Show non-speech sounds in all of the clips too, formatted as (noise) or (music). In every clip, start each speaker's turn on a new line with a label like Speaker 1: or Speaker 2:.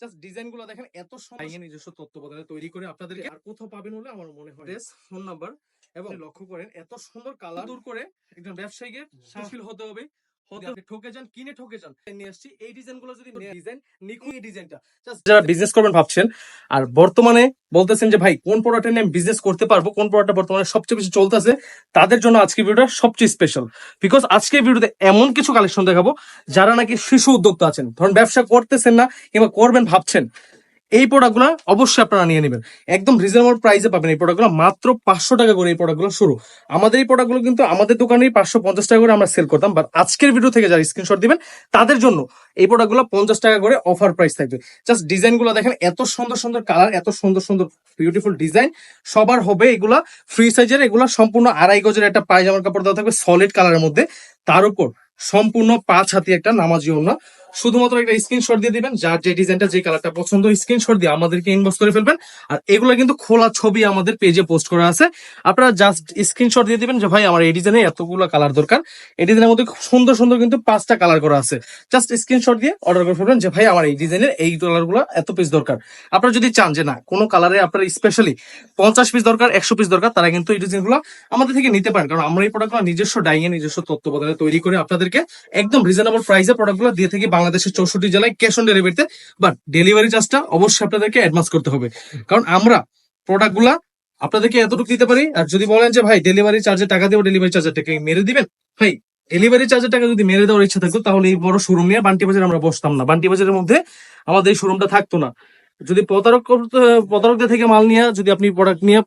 Speaker 1: Just ডিজাইনগুলো দেখেন এত সময় নিজস্ব তত্ত্বাবধানে তৈরি করে আপনাদের আর কোথাও পাবেন বলে আমার মনে হয় ড্রেস ফোন নাম্বার এবং লক্ষ্য করেন এত সুন্দর কালার দূর করে একজন ব্যবসায়ীকে সাহসীল হতে হবে। ঠকে যান কিনে ঠকে যান। নিয়ে আসছি। এই ডিজাইন যদি ডিজাইন নিখুঁত এই ডিজাইনটা যারা বিজনেস করবেন ভাবছেন আর বর্তমানে বলতেছেন যে ভাই কোন প্রোডাক্টের নিয়ে বিজনেস করতে পারব? কোন প্রোডাক্টটা বর্তমানে সবচেয়ে বেশি চলতেছে? তাদের জন্য আজকে ভিডিওটা সবচেয়ে স্পেশাল বিকজ আজকে ভিডিওতে এমন কিছু কালেকশন দেখাবো যারা নাকি শিশু উদ্যোক্তা আছেন। ধরুন ব্যবসা করতেছেন না কিংবা করবেন ভাবছেন। এই প্রোডাক্টগুলো অবশ্যই আপনারা নিয়ে নেবেন। একদম রিজনেবল প্রাইসে পাবেন এই প্রোডাক্টগুলো মাত্র পাঁচশো টাকা করে এই প্রোডাক্টগুলো শুরু। আমাদের এই প্রোডাক্টগুলো কিন্তু আমাদের দোকানেই পাঁচশো পঞ্চাশ টাকা করে আমরা সেল করতাম। বাট আজকের ভিডিও থেকে যারা স্ক্রিনশট দিবেন, তাদের জন্য এই প্রোডাক্টগুলো পঞ্চাশ টাকা করে অফার প্রাইস থাকবে। জাস্ট ডিজাইনগুলো দেখেন, এত সুন্দর সুন্দর কালার এত সুন্দর সুন্দর বিউটিফুল ডিজাইন সবার হবে এগুলা ফ্রি সাইজের এগুলা সম্পূর্ণ আড়াই গজের একটা পায়জামার কাপড় দেওয়া থাকবে সলিড কালারের মধ্যে। তার উপর সম্পূর্ণ পাঁচ হাতি একটা নামাজি ওড়না। শুধুমাত্র একটা স্ক্রিনশট দিয়ে দিবেন, যার যে ডিজাইনটা যে কালারটা পছন্দ স্ক্রিনশট দিয়ে আমাদেরকে ইনবক্স করে ফেলবেন। আর এগুলো কিন্তু খোলা ছবি আমাদের পেজে পোস্ট করা আছে। আপনারা জাস্ট স্ক্রিনশট দিয়ে দিবেন যে, ভাই, আমার এই ডিজাইনে এতগুলো কালার দরকার। এই ডিজাইনের মধ্যে খুব সুন্দর সুন্দর কিন্তু পাঁচটা কালার করা আছে। জাস্ট স্ক্রিনশট দিয়ে অর্ডার করে ফেলবেন যে, ভাই, আমার এই ডিজাইনের এই কালারগুলো এত পিস দরকার। আপনারা যদি চান যে, না, কোনো কালারে আপনার স্পেশালি পঞ্চাশ পিস দরকার, একশো পিস দরকার, তারা কিন্তু এই ডিজাইনগুলো আমাদের থেকে নিতে পারেন। কারণ আমরা এই প্রোডাক্টগুলো নিজস্ব ডাইয়ে নিজস্ব তত্ত্বাবধানে তৈরি করে আপনাদেরকে একদম রিজনেবল প্রাইসে প্রোডাক্টগুলো দিয়ে থাকি বাংলাদেশের চৌষট্টি জেলায় ক্যাশ অন ডেলিভারিতে বাট ডেলিভারি চার্জটা অবশ্যই আপনাদেরকে অ্যাডভান্স করতে হবে। কারণ আমরা প্রোডাক্টগুলা আপনাদেরকে এতটুকু দিতে পারি, আর যদি বলেন যে, ভাই ডেলিভারি চার্জের টাকা দেবো ডেলিভারি চার্জের টাকা মেরে দিবেন? ভাই ডেলিভারি চার্জের টাকা যদি মেরে দেওয়ার ইচ্ছা থাকতো, তাহলে এই বড় শোরুম নিয়ে বান্টি বাজারে আমরা বসতাম না। বান্টি বাজারের মধ্যে আমাদের এই শোরুমটা থাকতো না। যদি প্রতারক প্রতারকদের থেকে মাল নিয়ে, যদি আপনি প্রোডাক্ট নিয়ে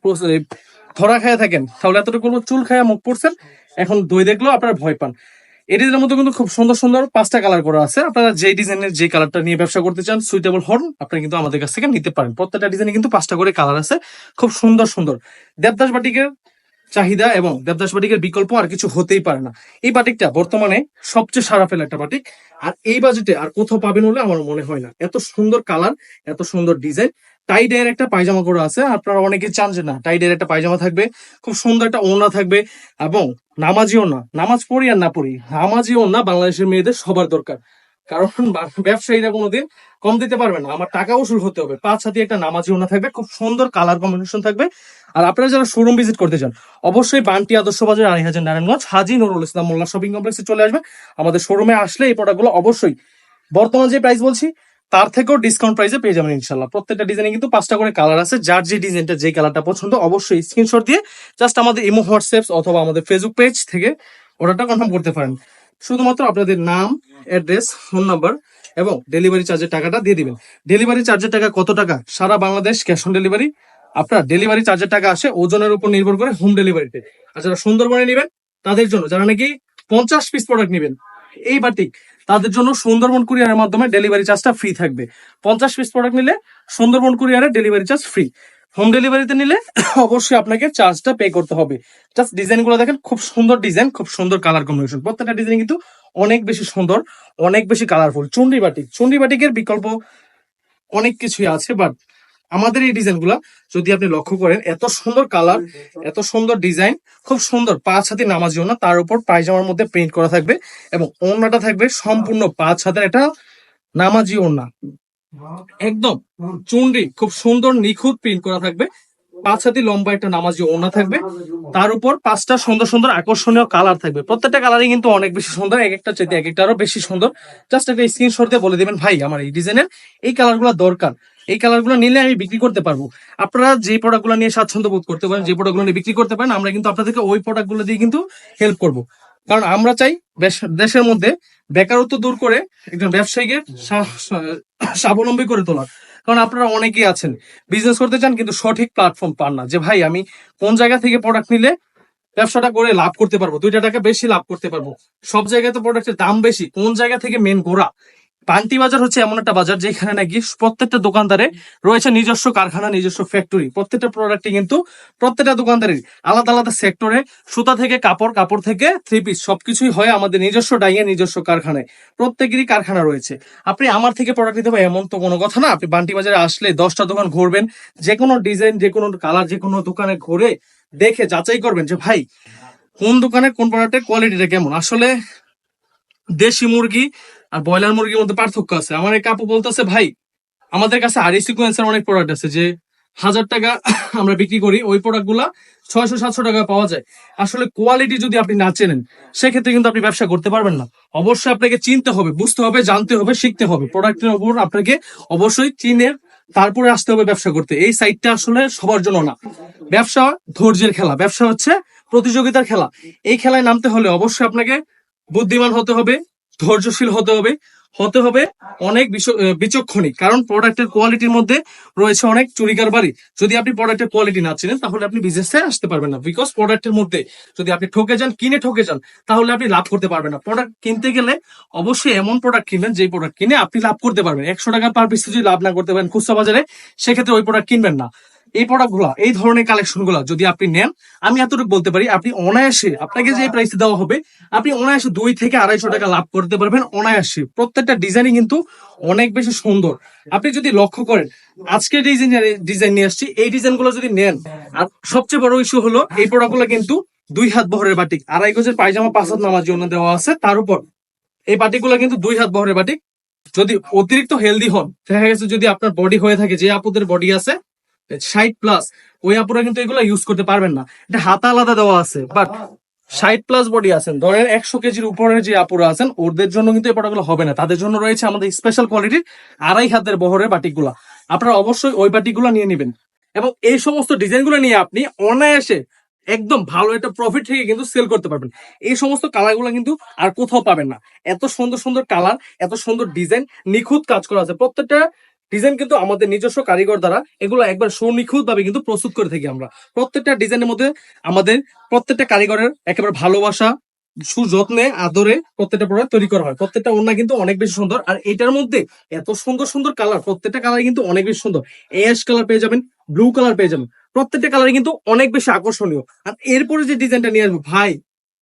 Speaker 1: ধরা খায় থাকেন, তাহলে এতটুকু চুল খায়া মুখ পড়ছেন, এখন দই দেখলেও আপনার ভয় পান। এই মধ্যে কিন্তু খুব সুন্দর সুন্দর পাঁচটা কালার করা আছে। আপনারা যে ডিজাইনের যে কালারটা নিয়ে ব্যবসা করতে চান সুইটেবল হন আপনারা কিন্তু আমাদের কাছ থেকে নিতে পারেন। প্রত্যেকটা ডিজাইনে কিন্তু পাঁচটা করে কালার আছে। খুব সুন্দর সুন্দর। দেবদাস বাটিকের চাহিদা এবং দেবদাস বাটিকের বিকল্প আর কিছু হতেই পারে না। এই বাটিকটা বর্তমানে সবচেয়ে সারা ফেলা একটা বাটিক। আর এই বাজেটে আর কোথাও পাবেন বলে আমার মনে হয় না। এত সুন্দর কালার, এত সুন্দর ডিজাইন। টাইডের একটা পায়জামা করা আছে। আপনারা অনেকে চান যে না, টাইডের একটা পায়জামা থাকবে। খুব সুন্দর একটা ওড়না থাকবে। এবং নামাজিও না। নামাজ পড়ি আর না পড়ি। নামাজিও না, বাংলাদেশের মেয়েদের সবার দরকার। কারণ ব্যবসায়ীরা কোনোদিন কম দিতে পারবে না। আমার টাকা উসুল হতে হবে। পাঁচ হাতে একটা নামাজি ওনা থাকবে। খুব সুন্দর কালার কম্বিনেশন থাকবে। আর আপনারা যারা শোরুম ভিজিট করতে চান, অবশ্যই বান্টি আদর্শ বাজার আড়াই হাজার নারায়ণগঞ্জ, হাজি নুরুল ইসলাম মোল্লা শপিং কমপ্লেক্সে চলে আসবে আমাদের শোরুমে আসলে এই প্রোডাক্টগুলো অবশ্যই বর্তমান যে প্রাইস বলছি, তার থেকেও ডিসকাউন্ট প্রাইসে পেয়ে যাবেন ইনশাল্লাহ প্রত্যেকটা ডিজাইনে কিন্তু পাঁচটা করে কালার আছে। যার যে ডিজাইনটা যে কালারটা পছন্দ, অবশ্যই স্ক্রিনশট দিয়ে জাস্ট আমাদের ইমো হোয়াটসঅ্যাপ অথবা আমাদের ফেসবুক পেজ থেকে অর্ডারটা কনফার্ম করতে পারেন। শুধুমাত্র আপনাদের নাম অ্যাড্রেস ফোন নাম্বার এবং ডেলিভারি চার্জের টাকাটা দিয়ে দিবেন। ডেলিভারি চার্জের টাকা কত টাকা? সারা বাংলাদেশ ক্যাশ অন ডেলিভারি আপনার ডেলিভারি চার্জের টাকা আসে ওজনের উপর নির্ভর করে হোম ডেলিভারিতে আর যারা সুন্দরবনে নেবেন, তাদের জন্য, যারা নাকি পঞ্চাশ পিস প্রোডাক্ট নেবেন, এই বাটিক তাদের জন্য সুন্দরবন কুরিয়ারের মাধ্যমে ডেলিভারি চার্জটা ফ্রি থাকবে। পঞ্চাশ পিস প্রোডাক্ট নিলে সুন্দরবন কুরিয়ারের ডেলিভারি চার্জ ফ্রি হোম ডেলিভারিতে নিলে (coughs) অবশ্যই আপনাকে চার্জটা পে করতে হবে। জাস্ট ডিজাইনগুলো দেখেন, খুব সুন্দর ডিজাইন খুব সুন্দর কালার কম্বিনেশন প্রত্যেকটা ডিজাইন কিন্তু অনেক বেশি সুন্দর, অনেক বেশি কালারফুল চুন্ডি বাটিক চুন্ডি বাটিকের বিকল্প অনেক কিছুই আছে বাট আমাদের এই ডিজাইনগুলা যদি আপনি লক্ষ্য করেন, এত সুন্দর কালার এত সুন্দর ডিজাইন খুব সুন্দর। পাঁচ হাতে নামাজি ওনা তার উপর পায়জামার মধ্যে প্রিন্ট করা থাকবে এবং ওড়নাটা থাকবে সম্পূর্ণ পাঁচ হাতের একটা নামাজি ওড়না একদম। চুনরি, খুব সুন্দর নিখুঁত প্রিন্ট করা থাকবে। পাঁচ হাতি লম্বা একটা নামাজি ওড়না থাকবে। তার উপর পাঁচটা সুন্দর সুন্দর আকর্ষণীয় কালার থাকবে। প্রত্যেকটা কালারই কিন্তু অনেক বেশি সুন্দর, এক একটা চাইতে এক একটা আরও বেশি সুন্দর। জাস্ট একটা স্ক্রিনশট দিয়ে বলে দিবেন, ভাই, আমার এই ডিজাইনের এই কালারগুলো দরকার। এই কালারগুলো নিলে আমি বিক্রি করতে পারব। আপনারা যে প্রোডাক্টগুলো নিয়ে স্বাচ্ছন্দ্য বোধ করতে পারেন, যে প্রোডাক্টগুলো নিয়ে বিক্রি করতে পারেন, আমরা কিন্তু আপনাদেরকে ওই প্রোডাক্টগুলো দিয়ে কিন্তু হেল্প করব। কারণ আমরা চাই দেশের মধ্যে বেকারত্ব দূর করে একজন ব্যবসায়ীকে স্বাবলম্বী করে তোলার। কারণ আপনারা অনেকেই আছেন বিজনেস করতে চান কিন্তু সঠিক প্ল্যাটফর্ম পান না যে, ভাই, আমি কোন জায়গা থেকে প্রোডাক্ট নিলে ব্যবসাটা করে লাভ করতে পারব? দুইটা টাকা বেশি লাভ করতে পারব? সব জায়গায় তো প্রোডাক্টের দাম বেশি, কোন জায়গা থেকে মেন গোড়া? পান্টি বাজার হচ্ছে এমন একটা বাজার যেখানে নাকি প্রত্যেকটা দোকানদারে রয়েছে নিজস্ব কারখানা, নিজস্ব ফ্যাক্টরি প্রত্যেকটা প্রোডাক্টে কিন্তু প্রত্যেকটা দোকানদারের আলাদা আলাদা সেক্টরে সুতা থেকে কাপড় কাপড় থেকে থ্রি পিস সবকিছুই হয় আমাদের নিজস্ব ডাইয়ে, নিজস্ব কারখানায়। প্রত্যেকেরই কারখানা রয়েছে। আপনি আমার থেকে প্রোডাক্ট নিতে হবে, এমন তো কোনো কথা না। আপনি বান্টি বাজারে আসলে দশটা দোকান ঘুরবেন যে কোনো ডিজাইন যে কোনো কালার যে কোনো দোকানে ঘুরে দেখে যাচাই করবেন যে, ভাই, কোন দোকানে কোন প্রোডাক্টের কোয়ালিটিটা কেমন? আসলে দেশি মুরগি আর ব্রয়লার মুরগির মধ্যে পার্থক্য আছে। আমার এই কাপু বলতেছে, ভাই, আমাদের কাছে আরি সিকোয়েন্সের অনেক প্রোডাক্ট আছে যে হাজার টাকা (coughs) আমরা বিক্রি করি, ওই প্রোডাক্টগুলা ছয়শো, সাতশো টাকা পাওয়া যায়। আসলে কোয়ালিটি যদি আপনি না চেনেন, সেক্ষেত্রে কিন্তু আপনি ব্যবসা করতে পারবেন না। অবশ্যই আপনাকে চিনতে হবে, বুঝতে হবে, জানতে হবে, শিখতে হবে। প্রোডাক্টের উপর আপনাকে অবশ্যই চিনে তারপরে আসতে হবে ব্যবসা করতে। এই সাইডটা আসলে সবার জন্য না। ব্যবসা ধৈর্যের খেলা। ব্যবসা হচ্ছে প্রতিযোগিতার খেলা। এই খেলায় নামতে হলে অবশ্যই আপনাকে বুদ্ধিমান হতে হবে ধৈর্যশীল হতে হবে হতে হবে অনেক বিচক্ষণী কারণ প্রোডাক্টের কোয়ালিটির মধ্যে রয়েছে অনেক চুরিকার বাড়ি। যদি আপনি প্রোডাক্টের কোয়ালিটি না চিনেন, তাহলে আপনি বিজনেসে আসতে পারবেন না। বিকজ প্রোডাক্টের মধ্যে যদি আপনি ঠকে যান, কিনে ঠকে যান, তাহলে আপনি লাভ করতে পারবেন না। প্রোডাক্ট কিনতে গেলে অবশ্যই এমন প্রোডাক্ট কিনবেন যে প্রোডাক্ট কিনে আপনি লাভ করতে পারবেন। একশো টাকা পার পিস যদি লাভ না করতে পারেন খুচরা বাজারে, সেক্ষেত্রে ওই প্রোডাক্ট কিনবেন না। এই প্রোডাক্টগুলা, এই ধরনের কালেকশনগুলা যদি আপনি নেন, আমি এতটুকু বলতে পারি, আপনি অনায়াসে আপনাকে যে প্রাইস দেওয়া হবে, আপনি অনায়াসে দুই থেকে আড়াইশো টাকা লাভ করতে পারবেন অনায়াসে। প্রত্যেকটা ডিজাইনই কিন্তু অনেক বেশি সুন্দর। আপনি যদি লক্ষ্য করেন আজকে ডিজাইন ডিজাইন নিয়ে আসছি, এই ডিজাইনগুলো যদি নেন, আর সবচেয়ে বড় ইস্যু হলো, এই প্রোডাক্টগুলো কিন্তু দুই হাত বহরের বাটিক আড়াই গজের পায়জামা, পাঁচ হাত নামার জন্য দেওয়া আছে, তার উপর। এই বাটিকগুলো কিন্তু দুই হাত বহরের বাটিক যদি অতিরিক্ত হেলদি হন, দেখা গেছে যদি আপনার বডি হয়ে থাকে, যে আপুদের বডি আছে ষাট প্লাস ওই আপুরা কিন্তু এগুলো ইউজ করতে পারবেন না। এটা হাতা আলাদা দেওয়া আছে বাট ষাট প্লাস বডি আছেন। ধরেন একশো কেজির উপরের যে আপুরা আছেন, ওদের জন্য কিন্তু এই প্রোডাক্টগুলো হবে না। তাদের জন্য রয়েছে আমাদের স্পেশাল কোয়ালিটির আড়াই হাতের বহরের বাটিকগুলা। আপনারা অবশ্যই ওই বাটিকগুলো নিয়ে নেবেন। এবং এই সমস্ত ডিজাইনগুলো নিয়ে আপনি অনায়াসে একদম ভালো একটা প্রফিট থেকে কিন্তু সেল করতে পারবেন। এই সমস্ত কালারগুলো কিন্তু আর কোথাও পাবেন না। এত সুন্দর সুন্দর কালার এত সুন্দর ডিজাইন নিখুঁত কাজ করা আছে। প্রত্যেকটা ডিজাইন কিন্তু আমাদের নিজস্ব কারিগর দ্বারা এগুলো একবার সুনিখুঁত ভাবে কিন্তু প্রস্তুত করে থাকি আমরা। প্রত্যেকটা ডিজাইনের মধ্যে আমাদের প্রত্যেকটা কারিগরের একেবারে ভালোবাসা, সুযত্নে, আদরে প্রত্যেকটা প্রোডাক্ট তৈরি করা হয়। প্রত্যেকটা ওড়না কিন্তু অনেক বেশি সুন্দর। আর এটার মধ্যে এত সুন্দর সুন্দর কালার, প্রত্যেকটা কালার কিন্তু অনেক বেশি সুন্দর। অ্যাশ কালার পেয়ে যাবেন, ব্লু কালার পেয়ে যাবেন। প্রত্যেকটা কালার কিন্তু অনেক বেশি আকর্ষণীয়। আর এরপরে যে ডিজাইনটা নিয়ে আসব, ভাই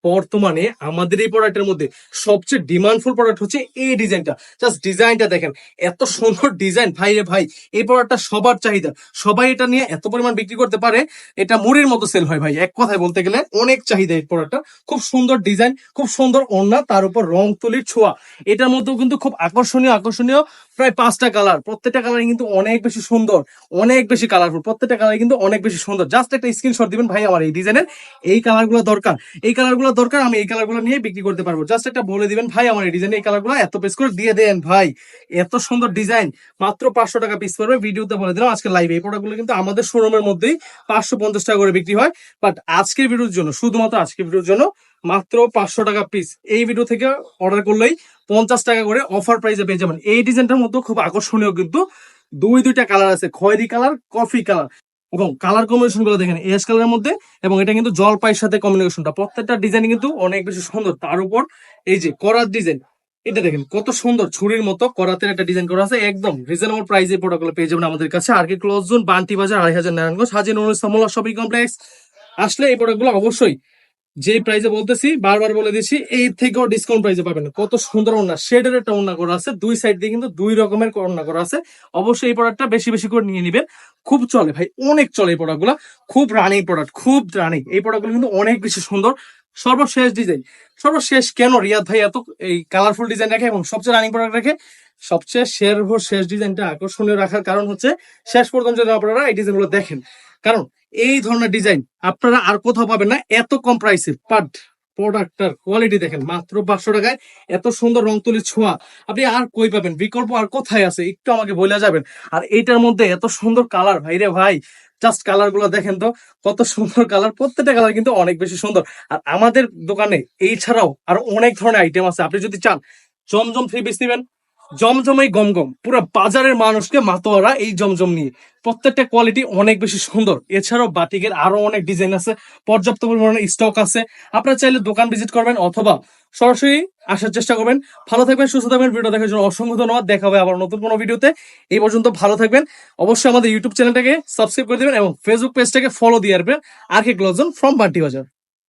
Speaker 1: বর্তমানে আমাদের এই প্রোডাক্টের মধ্যে সবচেয়ে ডিমান্ডফুল প্রোডাক্ট হচ্ছে এই ডিজাইনটা জাস্ট ডিজাইনটা দেখেন, এত সুন্দর ডিজাইন ভাই রে ভাই, এই প্রোডাক্টটা সবার চাহিদা। সবাই এটা নিয়ে এত পরিমাণ বিক্রি করতে পারে, এটা মুড়ির মতো সেল হয় ভাই। এক কথায় বলতে গেলে অনেক চাহিদা এই প্রোডাক্টটা খুব সুন্দর ডিজাইন খুব সুন্দর ওড়না, তার উপর রং তুলির ছোঁয়া। এটার মধ্যেও কিন্তু খুব আকর্ষণীয় আকর্ষণীয় প্রায় পাঁচটা কালার। প্রত্যেকটা কালার কিন্তু অনেক বেশি সুন্দর, অনেক বেশি কালারফুল প্রত্যেকটা কালার কিন্তু অনেক বেশি সুন্দর। জাস্ট একটা স্ক্রিনশট দিবেন ভাই আমার এই ডিজাইনের এই কালারগুলো দরকার। এই কালারগুলো দরকার, আমি এই কালারগুলো নিয়ে বিক্রি করতে পারব। জাস্ট একটা বলে দিবেন, ভাই আমার এই ডিজাইন এই কালারগুলো এত পিস করে দিয়ে দেন ভাই। এত সুন্দর ডিজাইন মাত্র পাঁচশো টাকা পিস পড়বে। ভিডিওতে বলে দিলাম, আজকে লাইভে এই প্রোডাক্টগুলো কিন্তু আমাদের শোরুমের মধ্যেই পাঁচশো পঞ্চাশ টাকা করে বিক্রি হয়। বাট আজকের ভিডিওর জন্য, শুধুমাত্র আজকের ভিডিওর জন্য মাত্র পাঁচশো টাকা পিস এই ভিডিও থেকে অর্ডার করলেই পঞ্চাশ টাকা করে অফার প্রাইসে পেয়ে যাবেন। এই ডিজাইনটার মধ্যে খুব আকর্ষণীয় কিন্তু দুই দুইটা কালার আছে, খয়েরি কালার কফি কালার এবং কালার কম্বিনেশনগুলো দেখেন এস কালারের মধ্যে এবং এটা কিন্তু জলপাইয়ের সাথে কম্বিনেশনটা প্রত্যেকটা ডিজাইন কিন্তু অনেক বেশি সুন্দর। তার উপর এই যে করার ডিজাইন এটা দেখেন কত সুন্দর। ছুরির মতো করাতের একটা ডিজাইন করা আছে, একদম রিজনেবল প্রাইসে প্রোডাক্টগুলো পেয়ে যাবেন আমাদের কাছে। আর কি ক্লোজ জোন বান্টি বাজার, আড়াই হাজার, নারায়ণগঞ্জ হাজির অনুষ্ঠ শপিং কমপ্লেক্স আসলে এই প্রোডাক্টগুলো অবশ্যই যে প্রাইসে বলতেছি, বারবার বলে দিচ্ছি, এই থেকেও ডিসকাউন্ট প্রাইসে পাবেন। কত সুন্দর ওনা শেডের একটা ওনা করা আছে। দুই সাইড দিয়ে কিন্তু দুই রকমের ওনা করা আছে। অবশ্যই এই প্রোডাক্টটা বেশি বেশি করে নিয়ে নেবেন। খুব চলে ভাই, অনেক চলে এই প্রোডাক্টগুলো খুব রানিং প্রোডাক্ট খুব রানিং এই প্রোডাক্টগুলো কিন্তু অনেক বেশি সুন্দর। সর্বশেষ ডিজাইন সর্বশেষ কেন রিয়াদ ভাই এত এই কালারফুল ডিজাইন রাখে এবং সবচেয়ে রানিং প্রোডাক্ট রাখে? সবচেয়ে শেষ ডিজাইনটা আকর্ষণীয় রাখার কারণ হচ্ছে, শেষ পর্যন্ত যেন আপনারা এই ডিজাইনগুলো দেখেন। কারণ এই ধরনের ডিজাইন আপনারা আর কোথাও পাবেন না। এত কম প্রাইসে বাট প্রোডাক্টটার কোয়ালিটি দেখেন, মাত্র পাঁচশো টাকায় এত সুন্দর রং তুলির ছোঁয়া। আপনি আর কই পাবেন? বিকল্প আর কোথায় আছে? একটু আমাকে বলে যাবেন। আর এইটার মধ্যে এত সুন্দর কালার ভাই রে ভাই জাস্ট কালারগুলো দেখেন তো, কত সুন্দর কালার প্রত্যেকটা কালার কিন্তু অনেক বেশি সুন্দর। আর আমাদের দোকানে এই ছাড়াও আরও অনেক ধরনের আইটেম আছে। আপনি যদি চান, জমজম থ্রি পিস নিবেন জমজমাই গম গম পুরো বাজারের মানুষকে মাতোয়ারা এই জমজম নিয়ে। প্রত্যেকটা কোয়ালিটি অনেক বেশি সুন্দর। এছাড়াও বাটিকের আরও অনেক ডিজাইন আছে, পর্যাপ্ত পরিমাণে স্টক আছে। আপনারা চাইলে দোকান ভিজিট করবেন অথবা সরাসরি আসার চেষ্টা করবেন। ভালো থাকবেন, সুস্থ থাকবেন। ভিডিও দেখার জন্য অসংখ্য ধন্যবাদ। দেখা হবে আবার নতুন কোনো ভিডিওতে এই পর্যন্ত ভালো থাকবেন। অবশ্যই আমাদের ইউটিউব চ্যানেলটাকে সাবস্ক্রাইব করে দেবেন এবং ফেসবুক পেজটাকে ফলো দিয়ে আসবেন। আর কে ফ্রম বান্টি বাজার।